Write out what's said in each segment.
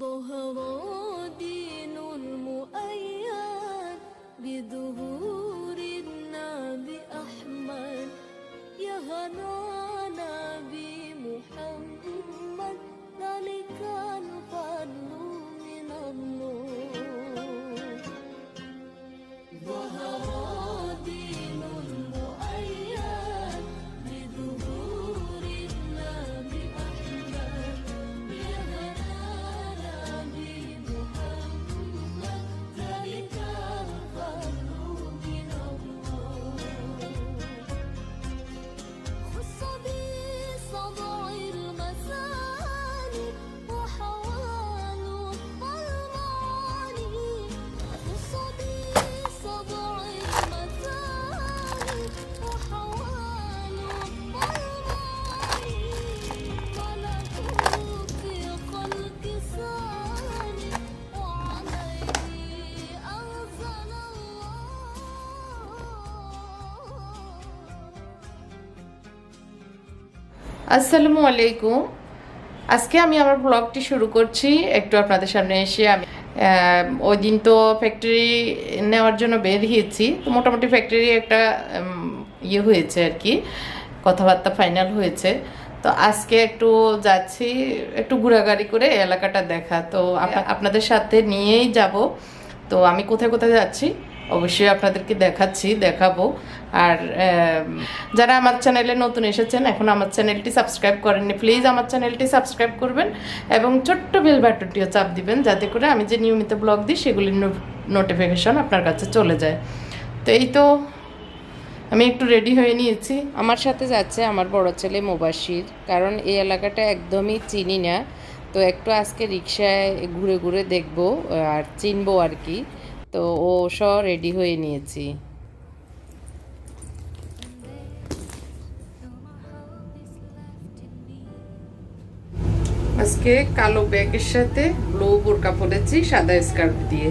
ظهر دين المؤيد بظهور النبي أحمد. يا আসসালামু আলাইকুম। আজকে আমি আমার ব্লগটি শুরু করছি একটু আপনাদের সামনে এসে আমি ওই দিন তো ফ্যাক্টরি নেওয়ার জন্য বেরিয়েছি তো মোটামুটি ফ্যাক্টরি একটা ইয়ে হয়েছে আর কি কথাবার্তা ফাইনাল হয়েছে। তো আজকে একটু যাচ্ছি একটু ঘোরাঘুরি করে এলাকাটা দেখা। তো আপনাদের সাথে নিয়েই যাব। তো আমি কোথায় কোথায় যাচ্ছি? অবশ্যই আপনাদেরকে দেখাচ্ছি, দেখাবো। আর যারা আমার চ্যানেলে নতুন এসেছেন, এখন আমার চ্যানেলটি সাবস্ক্রাইব করেননি প্লিজ আমার চ্যানেলটি সাবস্ক্রাইব করবেন এবং ছোট্ট বেল বাটনটিও চাপ দিবেন, যাতে করে আমি যে নিয়মিত ব্লগ দিই সেগুলির নোটিফিকেশন আপনার কাছে চলে যায়। তো এই তো, আমি একটু রেডি হয়ে নিয়েছি। আমার সাথে যাচ্ছে আমার বড় ছেলে মোবাসির কারণ এই এলাকাটা একদমই চিনি না। তো একটু আজকে রিক্সায় ঘুরে ঘুরে দেখব, আর চিনবো আর কি। তো ও সব রেডি হয়ে নিয়েছি। আজকে কালো ব্যাগের সাথে ব্লু বোরকা পরেছি, সাদা স্কার্ফ দিয়ে।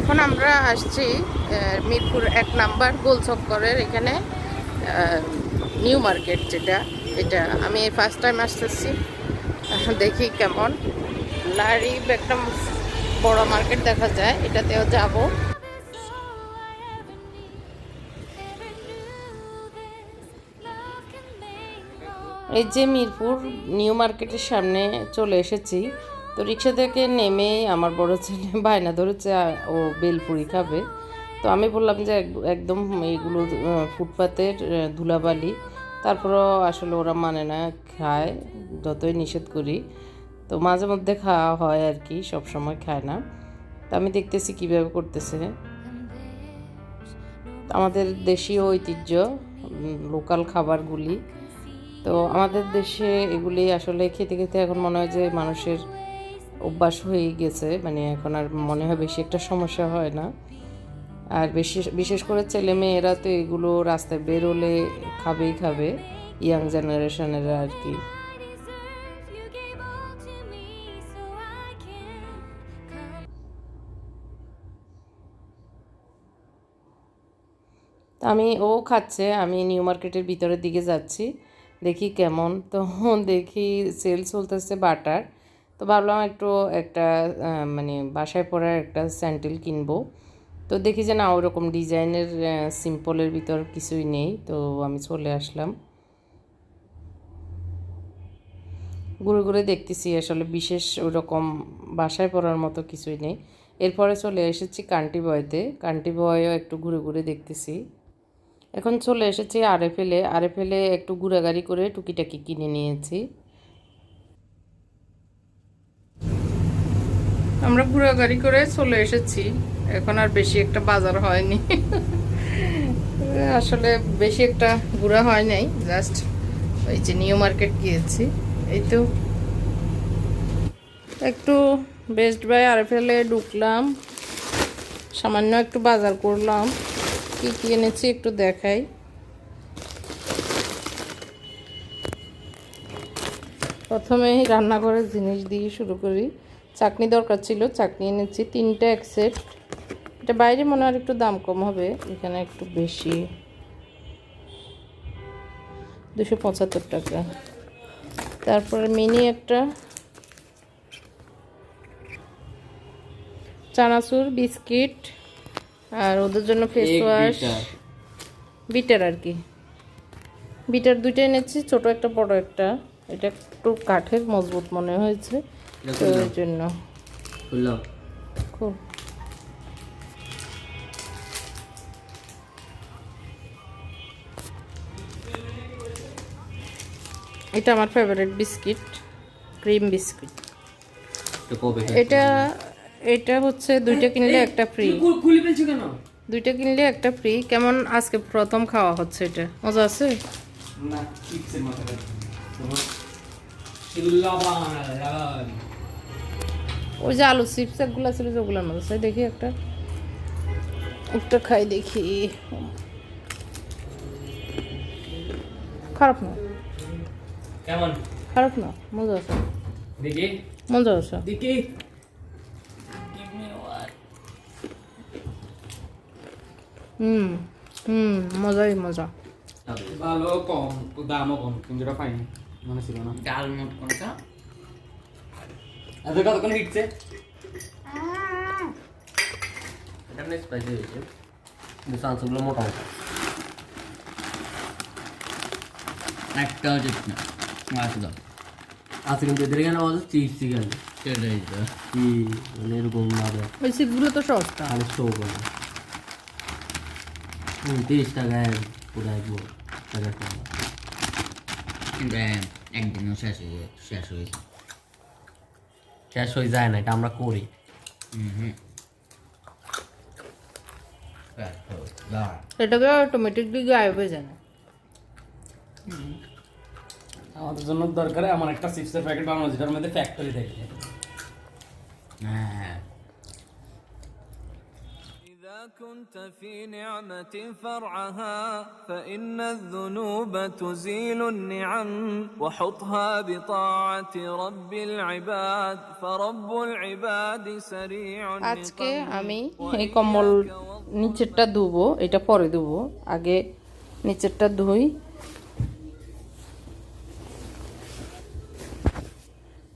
এখন আমরা আসছি মিরপুর এক নাম্বার গোল চক্করের এখানে নিউ মার্কেট যেটা, এটা আমি ফার্স্ট টাইম আসতেছি দেখি কেমন লারি একটা বড় মার্কেট দেখা যায়, এটাতেও যাব. এই যে মিরপুর নিউ মার্কেটের সামনে চলে এসেছি তো রিক্সা থেকে নেমে আমার বড় ছেলে বায়না ধরেছে ও বেলপুরি খাবে। তো আমি বললাম যে এক- একদম এইগুলো ফুটপাতের ধুলাবালি। তারপরেও আসলে ওরা মানে না, খায়, যতই নিষেধ করি। তো মাঝে মধ্যে খাওয়া হয় আর কি, সব সময় খায় না। তো আমি দেখতেছি কীভাবে করতেছে। আমাদের দেশীয় ঐতিহ্য লোকাল খাবারগুলি। তো আমাদের দেশে এগুলি আসলে খেতে খেতে এখন মনে হয় যে মানুষের অভ্যাস হয়ে গেছে মানে এখন আর মনে হয় বেশি একটা সমস্যা হয় না। আর বেশি, বিশেষ করে ছেলে মেয়েরা তো এগুলো রাস্তায় বেরোলে খাবেই খাবে ইয়াং জেনারেশনেরা আর কি। আমি, ও খাচ্ছে, আমি নিউ মার্কেটের ভিতরের দিকে যাচ্ছি, দেখি কেমন। তো দেখি সেল চলতেছে বাটার। তো ভাবলাম একটু একটা মানে বাসায় পরার একটা স্যান্ডেল কিনবো। তো দেখি যে না, ওরকম ডিজাইনের সিম্পলের ভিতর কিছুই নেই। তো আমি চলে আসলাম। ঘুরে ঘুরে দেখতেছি আসলে বিশেষ ওরকম বাসায় পরার মতো কিছুই নেই। এরপরে চলে এসেছি কান্টি বয়তে কান্টি বয়ও একটু ঘুরে ঘুরে দেখতেছি। এখন চলে এসেছি আরএফএলে আরএফএলে একটু ঘোরাঘুরি করে টুকিটাকি কিনে নিয়েছি। আমরা ঘোরাঘুরি করে চলে এসেছি। এখন আর বেশি একটা বাজার হয়নি। আসলে বেশি একটা ঘোরা হয় নাই, জাস্ট ওই যে নিউ মার্কেট গিয়েছি। এই তো। একটু বেস্ট বাই আর ফেলে ঢুকলাম। সামান্য একটু বাজার করলাম। কি কি এনেছি একটু দেখাই। প্রথমে রান্নাঘরের জিনিস দিয়ে শুরু করি। চাটনি দরকার ছিল চাটনি এনেছি তিনটা এক সেট এটা বাইরে মনে হয় একটু দাম কম হবে এখানে একটু বেশি। দুশো পঁচাত্তর টাকা। তারপরে মিনি একটা চানাচুর বিস্কিট আর ওদের জন্য ফেস ওয়াশ বিটার আর কি। বিটার দুইটা এনেছি ছোট একটা বড় একটা। এটা একটু কাঠের মজবুত মনে হয়েছে। তো ওই জন্য। খুললাম খুব এটা আমার ফেভারিট বিস্কিট ক্রিম বিস্কিট এটা এটা হচ্ছে দুইটা কিনলে একটা ফ্রি কেন? দুইটা কিনলে একটা ফ্রি কেমন আজকে প্রথম খাওয়া হচ্ছে এটা? মজা আছে? না ওই যে আলু চিপস একগুলো ছিল যেগুলোর মধ্যে। আছে দেখি একটা। একটা খাই দেখি। খারাপ না। কেমন? খারাপ না। মজা আছে। দেখি। মজা আছে। দেখি। হুম হুম মজাই মজা। ভালো কম দামও কম কিন্তু পাইনি মনে ছিল না। ডাল মোট কোনটা? এত কতক্ষণ হিটছে এটা না স্পাইসি হয়েছে। কিন্তু সানসগুলো মোটা মোটা। একটাও চিপস না মাছ দাও। আজকে কিন্তু এদের এখানে আমাদের চিপস চিকেন সেটাই তো। কি মানে এরকম দেয় ওই চিপসগুলো তো সস্তা। শো করে। হুম তিরিশ টাকায় পুরো টাকা টাকা একদিনও শেষ হয়ে শেষ হয়েছে। শেষ হয়ে যায় না এটা আমরা করি। হুম দাঁড়া এটাকে অটোমেটিকলি গায়েব হয়ে যায় না আমাদের জন্য দরকার আমার একটা চিপসের প্যাকেট বানানো যেটার মধ্যে ফ্যাক্টরি থাকে। كنت في نعمة فرعها فإن الذنوب تزيل النعم وحطها بطاعة رب العباد فرب العباد سريع আজকে النقم আমি এই কম্বল নিচেরটা ধুবো এটা পরে ধুবো আগে নিচেরটা ধুই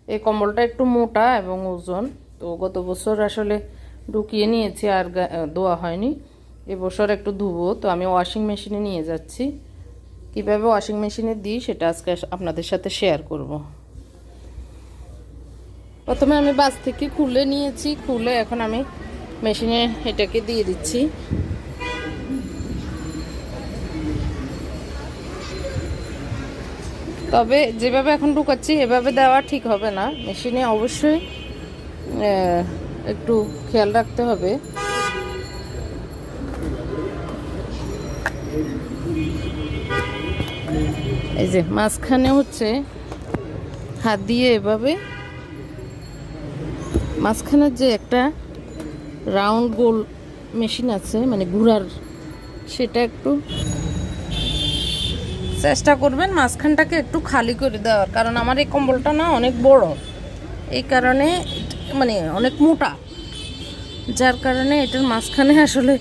এই কম্বলটা একটু মোটা এবং ওজন তো গত বছর আসলে ঢুকিয়ে নিয়েছি আর ধোয়া হয়নি। এবছর একটু ধুবো, তো আমি ওয়াশিং মেশিনে নিয়ে যাচ্ছি। কীভাবে ওয়াশিং মেশিনে দিই সেটা আজকে আপনাদের সাথে শেয়ার করব। প্রথমে আমি বাস থেকে খুলে নিয়েছি, খুলে এখন আমি মেশিনে এটাকে দিয়ে দিচ্ছি। তবে যেভাবে এখন ঢুকাচ্ছি, এভাবে দেওয়া ঠিক হবে না। মেশিনে অবশ্যই একটু খেয়াল রাখতে হবে। এই যে মাঝখানে হচ্ছে হাত দিয়ে এভাবে। মাঝখানের যে একটা রাউন্ড গোল মেশিন আছে মানে ঘুরার সেটা একটু চেষ্টা করবেন মাঝখানটাকে একটু খালি করে দেওয়ার। কারণ আমার এই কম্বলটা না অনেক বড়। এই কারণে মানে অনেক মোটা। যার কারণে এটার মাঝখানে আসলে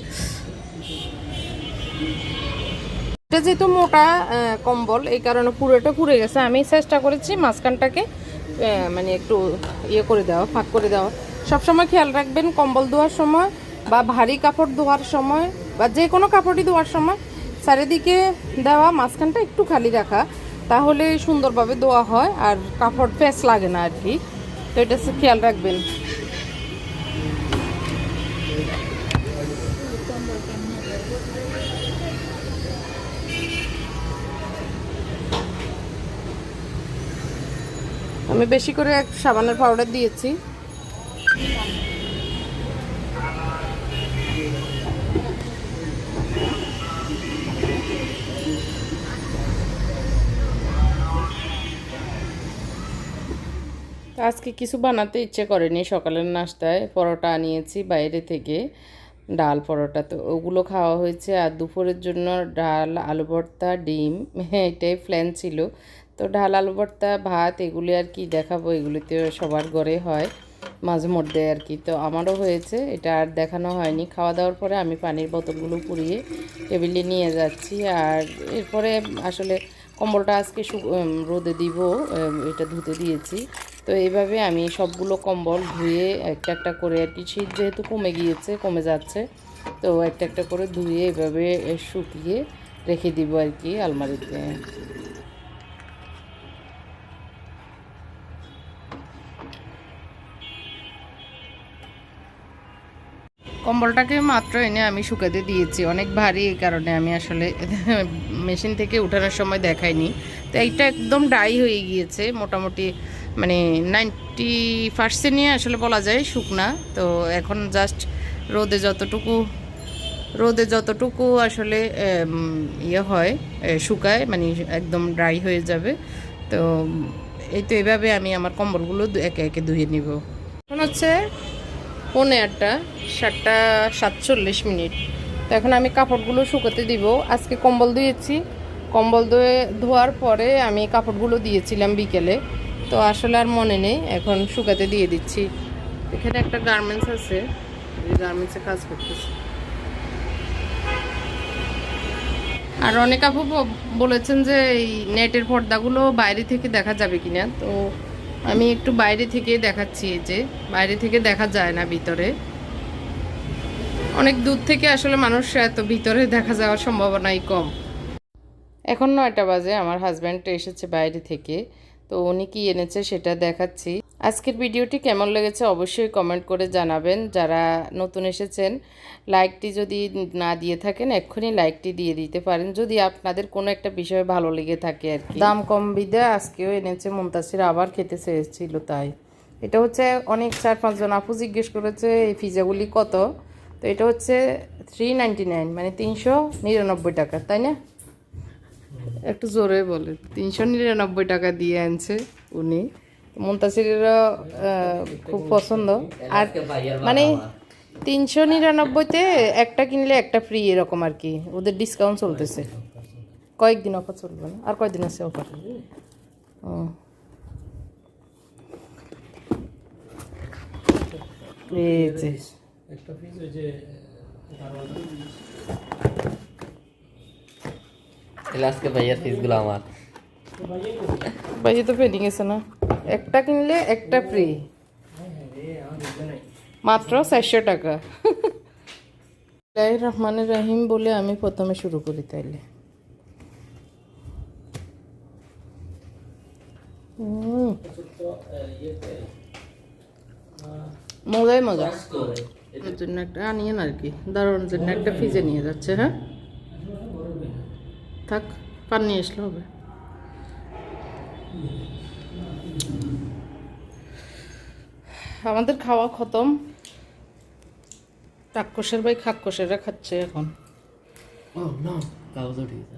এটা যেহেতু মোটা কম্বল, এই কারণে পুরোটা পুড়ে গেছে। আমি চেষ্টা করেছি মাঝখানটাকে মানে একটু ইয়ে করে দেওয়া, ফাঁক করে দেওয়া। সবসময় খেয়াল রাখবেন, কম্বল ধোয়ার সময় বা ভারী কাপড় ধোয়ার সময় বা যে কোনো কাপড়ই ধোয়ার সময় চারিদিকে দেওয়া, মাঝখানটা একটু খালি রাখা তাহলে সুন্দরভাবে ধোয়া হয় আর কাপড় প্যাচ লাগে না আর কি। তো এটা খেয়াল রাখবেন। আমি বেশি করে এক সাবানের পাউডার দিয়েছি। আজকে কিছু বানাতে ইচ্ছে করেনি। সকালের নাস্তায় পরোটা আনিয়েছি বাইরে থেকে, ডাল পরোটা। তো ওগুলো খাওয়া হয়েছে আর দুপুরের জন্য ডাল, আলু ভর্তা, ডিম হ্যাঁ এটাই প্ল্যান ছিল। তো ডাল, আলু ভর্তা, ভাত এগুলি আর কি দেখাবো, এগুলিতে সবার ঘরে হয়, মাঝে মধ্যে আর কি। তো আমারও হয়েছে, এটা আর দেখানো হয়নি। খাওয়া দাওয়ার পরে আমি পানির বোতলগুলো পুড়িয়ে টেবিলে নিয়ে যাচ্ছি আর এরপরে আসলে কম্বলটা আজকে রোদে দিব এটা ধুতে দিয়েছি। তো এইভাবে আমি সবগুলো কম্বল ধুয়ে একটা একটা করে আর কি, শীত যেহেতু কমে গিয়েছে, কমে যাচ্ছে, তো একটা একটা করে ধুয়ে এভাবে শুকিয়ে রেখে দিব আর কি আলমারিতে। কম্বলটাকে মাত্র এনে আমি শুকাতে দিয়েছি। অনেক ভারী এই কারণে আমি আসলে মেশিন থেকে উঠানোর সময় দেখাইনি। তো এইটা একদম ড্রাই হয়ে গিয়েছে, মোটামুটি মানে নাইনটি পার্সেন্ট নিয়ে আসলে বলা যায় শুকনা। তো এখন জাস্ট রোদে যতটুকু রোদে যতটুকু আসলে ইয়ে হয় শুকায় মানে একদম ড্রাই হয়ে যাবে। তো এই তো এভাবে আমি আমার কম্বলগুলো একে একে ধুয়ে নিব। এখন হচ্ছে পৌনে আটটা, সাতটা সাতচল্লিশ মিনিট। তো এখন আমি কাপড়গুলো শুকোতে দিব। আজকে কম্বল ধুয়েছি। কম্বল ধুয়ে, ধোয়ার পরে আমি কাপড়গুলো দিয়েছিলাম বিকেলে। তো আসলে আর মনে নেই, এখন শুকাতে দিয়ে দিচ্ছি। এখানে একটা গার্মেন্টস আছে গার্মেন্টসে কাজ করতেছি। আর অনেক আপু বলেছেন যে এই নেটের পর্দাগুলো বাইরে থেকে দেখা যাবে কিনা। তো আমি একটু বাইরে থেকে দেখাচ্ছি যে, বাইরে থেকে দেখা যায় না ভিতরে। অনেক দূর থেকে আসলে মানুষ এত ভিতরে দেখা যাওয়ার সম্ভাবনাই কম। এখন নয়টা বাজে, আমার হাজব্যান্ড এসেছে বাইরে থেকে। তো উনি কি এনেছে সেটা দেখাচ্ছি। আজকের ভিডিওটি কেমন লেগেছে অবশ্যই কমেন্ট করে জানাবেন। যারা নতুন এসেছেন লাইকটি যদি না দিয়ে থাকেন, এক্ষুনি লাইকটি দিয়ে দিতে পারেন। যদি আপনাদের কোনো একটা বিষয়ে ভালো লেগে থাকে আর কি। দাম কম বিদে আজকেও এনেছে মুমতাসির আবার খেতে চেয়েছিল তাই। এটা হচ্ছে অনেক চার পাঁচজন আপু জিজ্ঞেস করেছে, এই পিজাগুলি কত? তো এটা হচ্ছে থ্রি নাইন মানে তিনশো নিরানব্বই টাকা, তাই না? একটু জোরে বলে। তিনশো নিরানব্বই টাকা দিয়ে আনছে উনি। মুন্তাসিরেরও খুব পছন্দ। আর মানে তিনশো নিরানব্বইতে একটা কিনলে একটা ফ্রি এরকম আর কি। ওদের ডিসকাউন্ট চলতেছে। কয়েকদিন অফার চলবে না। আর কয়েকদিন আছে অফার ও এই যে। তাহলে আজকে ভাইয়ার ফিসগুলো আমার বাইরে তো পেন্ডিং আছে না। একটা কিনলে একটা ফ্রি মাত্র চারশো টাকা। রহমান রাহিম বলে আমি প্রথমে শুরু করি তাইলে। হুম, মজাই মজা। জন্য একটা আনিয়ে আর কি। দারুণের জন্য একটা ফ্রিজে নিয়ে যাচ্ছে হ্যাঁ? থাক পান নিয়ে আসলে হবে আমাদের খাওয়া খতম। টাক্কসের ভাই খাক্কসেরা খাচ্ছে এখন। ও না কাগজ উঠে গেছে